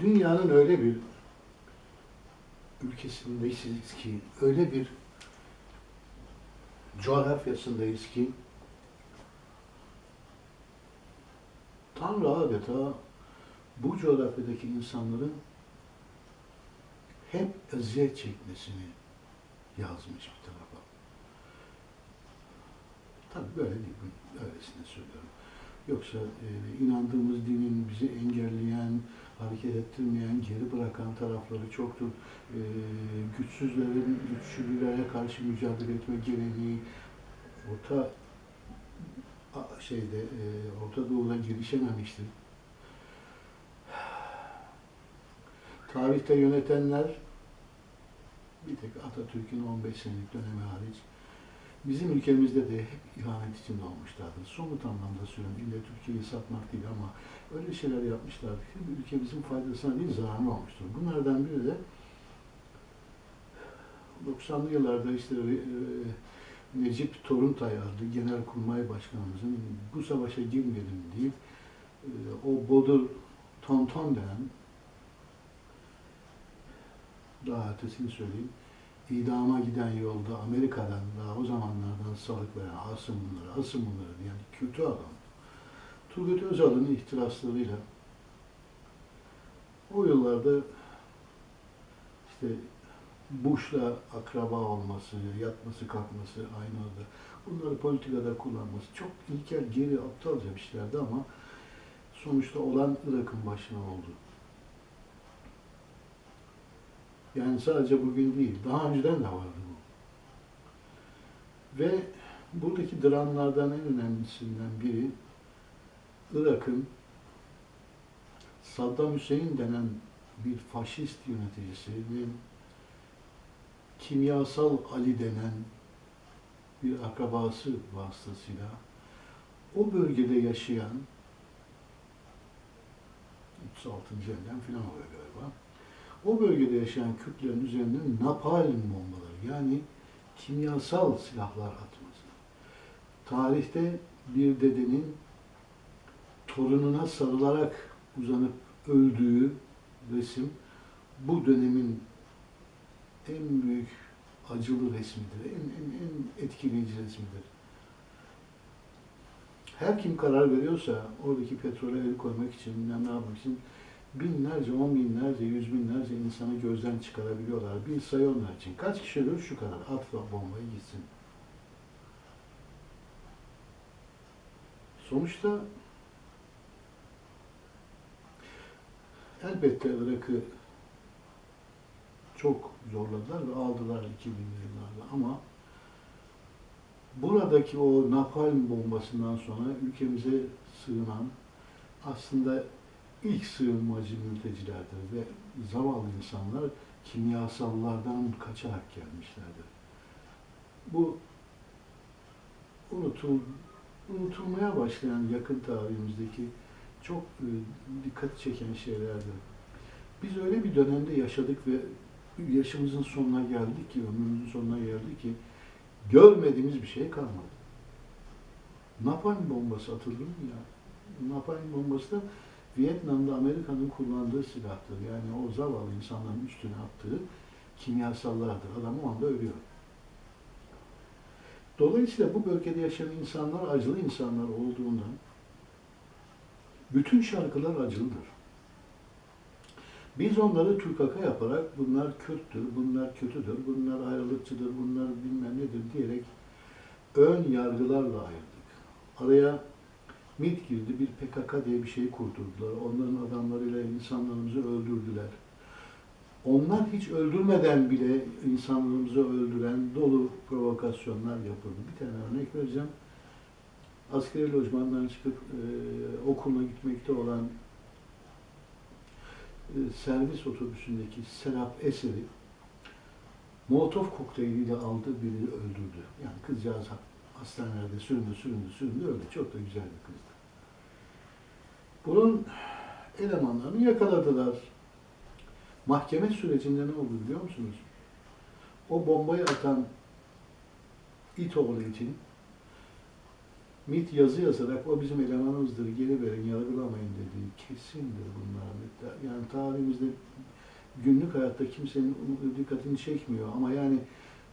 dünyanın öyle bir ülkesindeyiz ki, öyle bir coğrafyasındayız ki Tanrı adeta bu coğrafyadaki insanların hep eziyet çekmesini yazmış bir tarafa. Tabii böyle değil, öylesine söylüyorum. Yoksa e, inandığımız dinin bizi engelleyen, hareket ettirmeyen, geri bırakan tarafları çoktur. E, güçsüzlerin güçlülere karşı mücadele etme geleneği, Orta şeyde e, Orta Doğu'da gelişememiştir. Tarihte yönetenler bir tek Atatürk'ün 15 senelik dönemi hariç bizim ülkemizde de hep ihanet içinde olmuşlardır. Somut anlamda söylüyorum. İlle Türkiye'yi satmak değil ama öyle şeyler yapmışlardır ki ülkemizin faydasına değil zararına olmuştur. Bunlardan biri de 90'lı yıllarda işte e, Necip Toruntay adlı Genelkurmay Başkanımızın bu savaşa girmeyelim deyip e, o Bodur Tonton denen daha ötesini söyleyeyim idama giden yolda Amerika'dan daha o zamanlardan salık veren asın bunları, asın bunları diyen kötü adam. Turgut Özal'ın ihtiraslarıyla o yıllarda işte Bush'la akraba olması, yatması kalkması aynı anda bunları politikada kullanması çok ilkel, geri, aptalca bir şeylerdi ama sonuçta olan Irak'ın başına oldu. Yani sadece bugün değil, daha önceden de vardı bu. Ve buradaki dramlardan en önemlisinden biri Irak'ın Saddam Hüseyin denen bir faşist yöneticisinin kimyasal Ali denen bir akrabası vasıtasıyla o bölgede yaşayan 36. elden filan oluyor galiba. O bölgede yaşayan Kürtlerin üzerinde napalm bombaları yani kimyasal silahlar atması. Tarihte bir dedenin torununa sarılarak uzanıp öldüğü resim bu dönemin en büyük acılı resmidir, en, en, en etkileyici resmidir. Her kim karar veriyorsa oradaki petrole el koymak için, ne yapmak için binlerce, on binlerce, yüz binlerce insanı gözden çıkarabiliyorlar. Bir sayı onlar için. Kaç kişi ölür? Şu kadar. At bombayı gitsin. Sonuçta elbette Irak'ı çok zorladılar ve aldılar 2000'li yıllarda ama buradaki o napalm bombasından sonra ülkemize sığınan aslında ilk sığınmacı mültecilerdir ve zavallı insanlar kimyasallardan kaçarak gelmişlerdir. Bu unutul, unutulmaya başlayan yakın tarihimizdeki çok e, dikkat çeken şeylerdir. Biz öyle bir dönemde yaşadık ve yaşımızın sonuna geldik ki, ömrümüzün sonuna geldik ki görmediğimiz bir şey kalmadı. Napalm bombası atıldı mı ya? Napalm bombası da Vietnam'da Amerika'nın kullandığı silahtır. Yani o zavallı insanların üstüne attığı kimyasallardır. Adam o anda ölüyor. Dolayısıyla bu bölgede yaşayan insanlar acılı insanlar olduğundan bütün şarkılar acılıdır. Biz onları Türkaka yaparak bunlar Kürttür, bunlar kötüdür, bunlar ayrılıkçıdır, bunlar bilmem nedir diyerek ön yargılarla ayırdık. Araya MİT girdi, bir PKK diye bir şey kurdurdular. Onların adamlarıyla insanlarımızı öldürdüler. Onlar hiç öldürmeden bile insanlarımızı öldüren dolu provokasyonlar yapıldı. Bir tane örnek vereceğim. Askeri lojmandan çıkıp e, okuluna gitmekte olan e, servis otobüsündeki Serap Eseri Molotov kokteyliyle aldı birini öldürdü. Yani kızcağız hastanelerde süründü, süründü, süründü öldü. Çok da güzel bir kızdı. Bunun elemanlarını yakaladılar. Mahkeme sürecinde ne oldu biliyor musunuz? O bombayı atan İtoğlu için MIT yazı yazarak o bizim elemanımızdır, geri verin, yargılamayın dediği kesindir bunlar. Yani tarihimizde günlük hayatta kimsenin dikkatini çekmiyor ama yani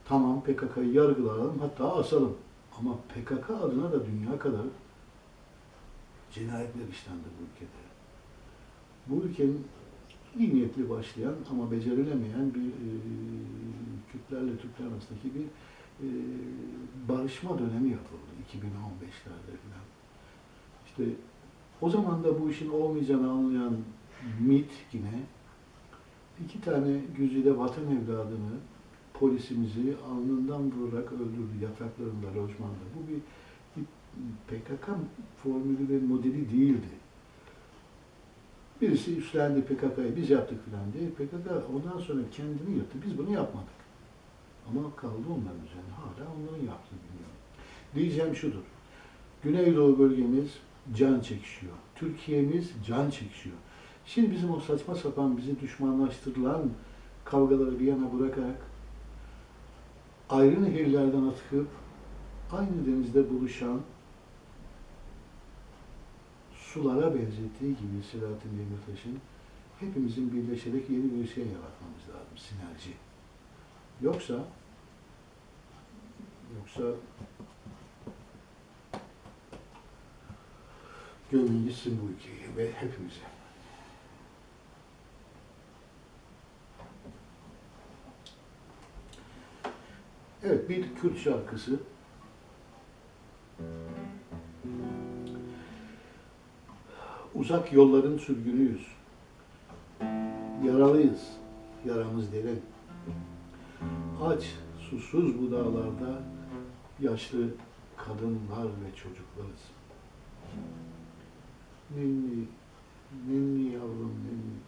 tamam PKK'yı yargılayalım hatta asalım. Ama PKK adına da dünya kadar cinayetler işlendi bu ülkede. Bu ülkenin iyi niyetli başlayan ama becerilemeyen bir e, Kürtlerle Türkler arasındaki bir e, barışma dönemi yapıldı 2015'lerde falan. İşte o zaman da bu işin olmayacağını anlayan MIT yine iki tane güzide vatan evladını polisimizi alnından vurarak öldürdü yataklarında, lojmanda. Bu bir, bir PKK formülü ve modeli değildi. Birisi üstlendi PKK'yı, biz yaptık filan diye. PKK ondan sonra kendini yırttı. Biz bunu yapmadık. Ama kaldı onların üzerine. Hala onların yaptığı bilmiyorum. Diyeceğim şudur. Güneydoğu bölgemiz can çekişiyor. Türkiye'miz can çekişiyor. Şimdi bizim o saçma sapan bizi düşmanlaştırılan kavgaları bir yana bırakarak ayrı nehirlerden atıp aynı denizde buluşan sulara benzettiği gibi Selahattin Demirtaş'ın hepimizin birleşerek yeni bir şey yaratmamız lazım, sinerji. Yoksa yoksa gömün gitsin bu ülkeyi ve hepimize. Evet, bir Kürt şarkısı. Uzak yolların sürgünüyüz. Yaralıyız, yaramız derin. Aç, susuz bu dağlarda yaşlı kadınlar ve çocuklarız. Nenni, nenni yavrum nenni.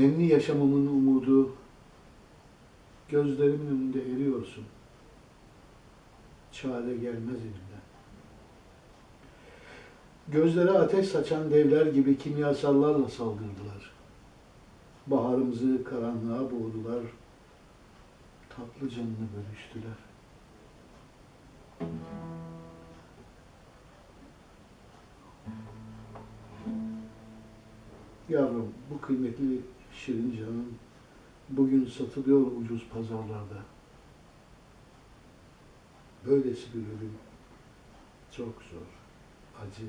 Nenni yaşamımın umudu, gözlerimin önünde eriyorsun. Çare gelmez elimden. Gözlere ateş saçan devler gibi kimyasallarla saldırdılar. Baharımızı karanlığa boğdular. Tatlı canını bölüştüler. Yavrum bu kıymetli şirin canım bugün satılıyor ucuz pazarlarda. Böylesi bir ölüm çok zor, acı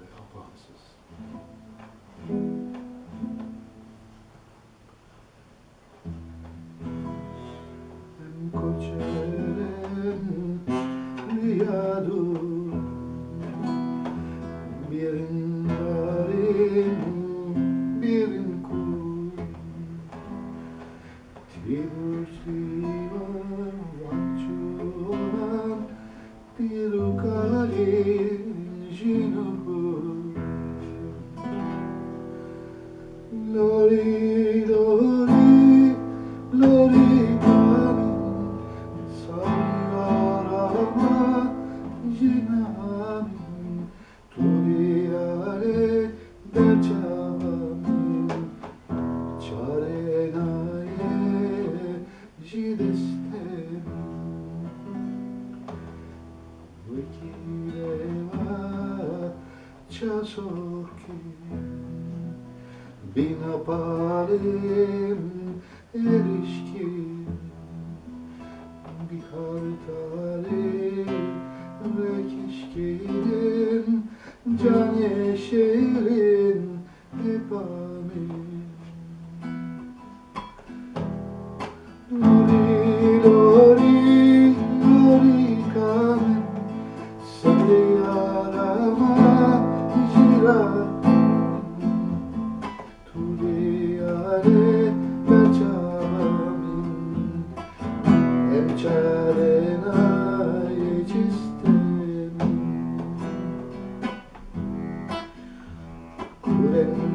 ve apansız. Palim erişkin Amen.